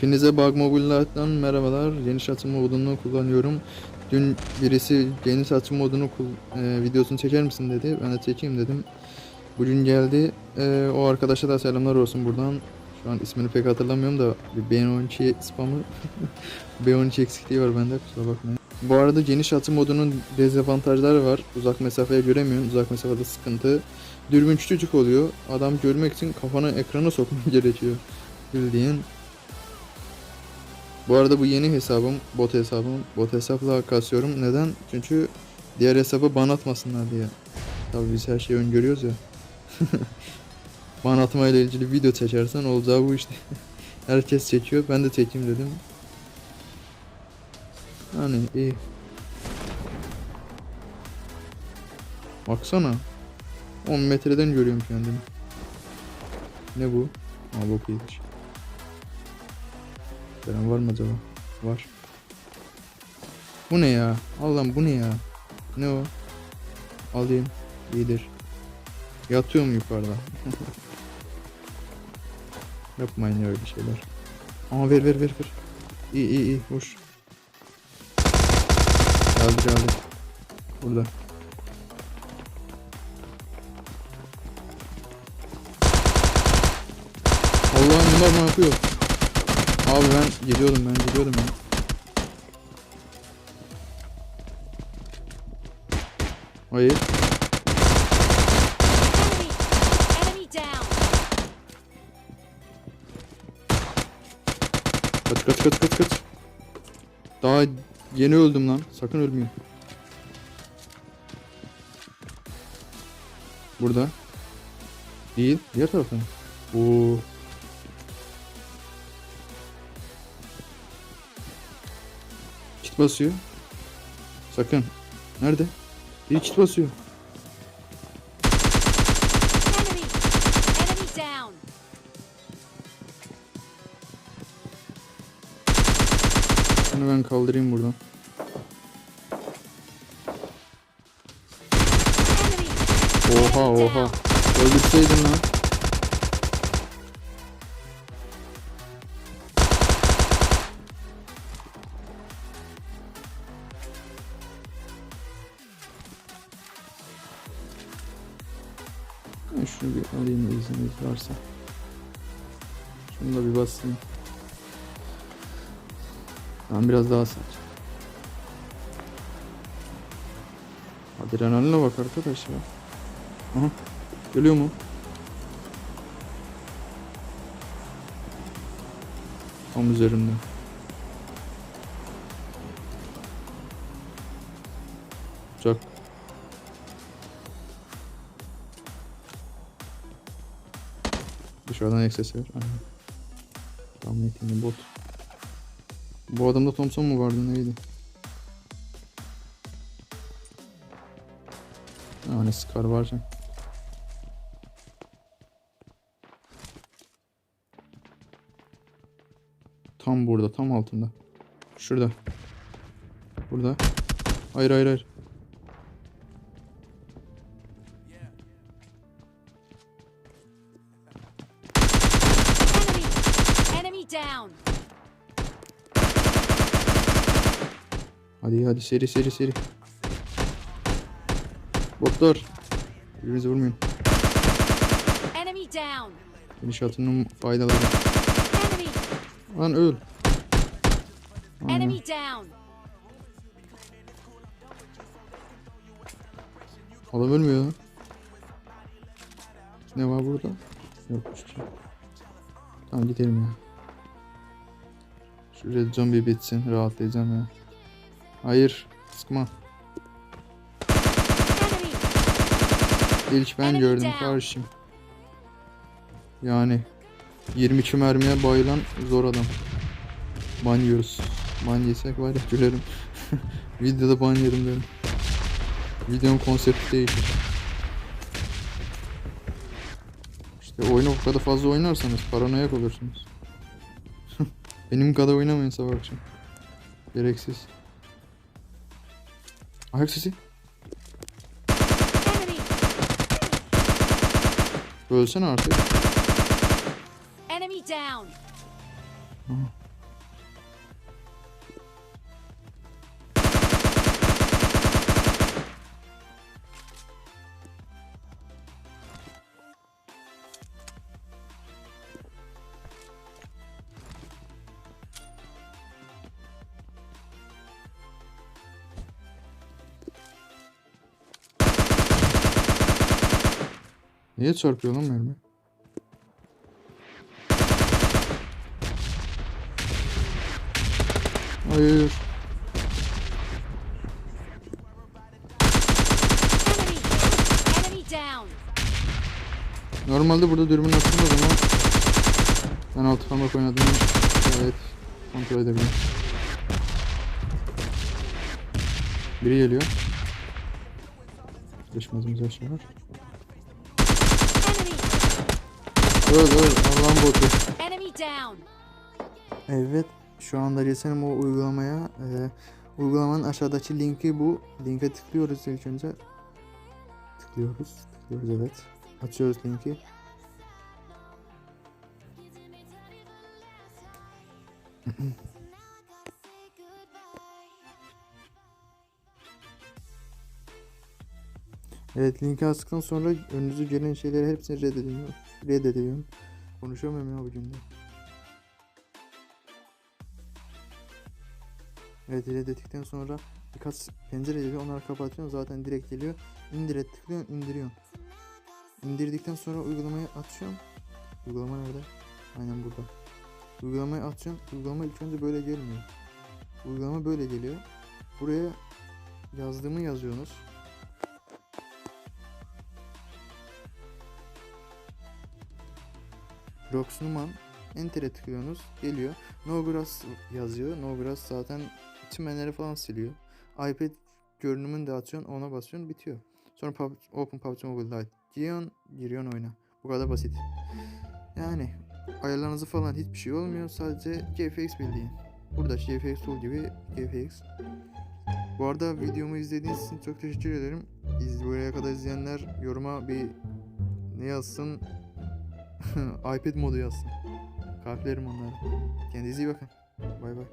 Hepinize Bug Mobile'dan merhabalar. Geniş açım modunu kullanıyorum. Dün birisi geniş açım modunu e, videosunu çeker misin dedi. Ben de çekeyim dedim. Bugün geldi. E, o arkadaşa da selamlar olsun buradan. Şu an ismini pek hatırlamıyorum da bir B12 spamı. B12 eksikliği var bende kusura bakmayın. Bu arada geniş açı modunun dezavantajları var. Uzak mesafeye göremiyorsun. Uzak mesafede sıkıntı. Dürbün küçücük oluyor. Adam görmek için kafanı ekrana sokman gerekiyor. Bildiğin bu arada bu yeni hesabım, bot hesabım. Bot hesapla kasıyorum. Neden? Çünkü diğer hesabı ban atmasınlar diye. Tabii biz her şeyi öngörüyoruz ya. ban atma ile ilgili video çekersen olacağı bu işte. Herkes çekiyor. Ben de çekeyim dedim. Yani iyi. Baksana. 10 metreden görüyorum kendimi. Ne bu? Aa bok yedik. Selam var mı acaba? Var. Bu ne ya? Allah'ım bu ne ya? Ne o? Alayım. İyidir. Yatıyorum yukarıda. Yapmayın ya öyle şeyler. Ama ver ver ver ver. İyi iyi iyi hoş. Geldi geldi. Burada. Allah'ım bunlar ne yapıyor? Abi ben gidiyordum ben gidiyordum ya. Hayır. Kaç kaç kaç kaç kaç. Daha yeni öldüm lan. Sakın ölmeyin. Burada. Değil. Diğer tarafta? Oo. Basıyor. Sakın. Nerede? Bir kit basıyor. Enemy! Enemy down! Bunu ben kaldırayım buradan. Oha oha. Öldürseydin lan. Ben şunu bir alayım izniniz varsa. Şunu da bir basayım. Ben biraz daha saç. Adrenaline bak arkadaş ya. Aha. Geliyor mu? Tam üzerimde. Uçak. Dışarıdan eksesi var. Aynen. Neydi bot. Bu adamda Thompson mu vardı neydi? Yani Scar var can. Tam burada, tam altında. Şurada. Burada. Hayır, hayır, hayır. Hadi hadi seri seri seri. Botlar. Birbirinizi vurmayın. Down! İnşaatının faydaları. Lan öl. Enemy down! Adam ölmüyor lan. Ne var burada? Yok bir şey. Tamam gidelim ya. Şu red zombie bitsin. Rahatlayacağım ya. Hayır. Sıkma. İlk ben gördüm kardeşim. Yani 22 mermiye bayılan zor adam. Ban yiyoruz. Ban yesek var ya gülerim. Videoda ban yerim derim. Videonun konsepti değişir. İşte oyunu bu kadar fazla oynarsanız paranoyak olursunuz. Benim kadar oynamayın sabah akşam. Gereksiz. Ayak sesi. Ölsene artık. Enemy down! Niye çarpıyor lan mermi? Hayır. Normalde burada dürbün atılmaz ama ben altı parmak oynadım. Evet. Kontrol edebilirim. Biri geliyor. Düşmezimiz aşağı var. Enemy! Öl öl Allah'ın botu. Enemy down! Evet şu anda geçelim o uygulamaya. Ee, uygulamanın aşağıdaki linki bu. Linke tıklıyoruz ilk önce. Tıklıyoruz. Tıklıyoruz evet. Açıyoruz linki. Evet linki açtıktan sonra önünüze gelen şeyleri hepsini reddediyor. Reddediyorum. Konuşamıyorum ya bugün de. Evet reddettikten sonra birkaç pencere geliyor onları kapatıyorsun zaten direkt geliyor. İndire tıklıyorsun indiriyorsun. İndirdikten sonra uygulamayı açıyorsun. Uygulama nerede? Aynen burada. Uygulamayı açıyorsun. Uygulama ilk önce böyle gelmiyor. Uygulama böyle geliyor. Buraya yazdığımı yazıyorsunuz. Roxnuman Enter'e tıklıyorsunuz. Geliyor. No Grass yazıyor. No Grass zaten çimenleri falan siliyor. iPad görünümünü de açıyorsun. Ona basıyorsun. Bitiyor. Sonra Open PUBG Mobile Lite. Giriyorsun. Giriyorsun oyuna. Bu kadar basit. Yani ayarlarınızı falan hiçbir şey olmuyor. Sadece GFX bildiğin. Burada GFX Tool gibi GFX. Bu arada videomu izlediğiniz için çok teşekkür ederim. İz, buraya kadar izleyenler yoruma bir ne yazsın? iPad modu yazsın. Kalplerim onları. Kendinize iyi bakın. Bay bay.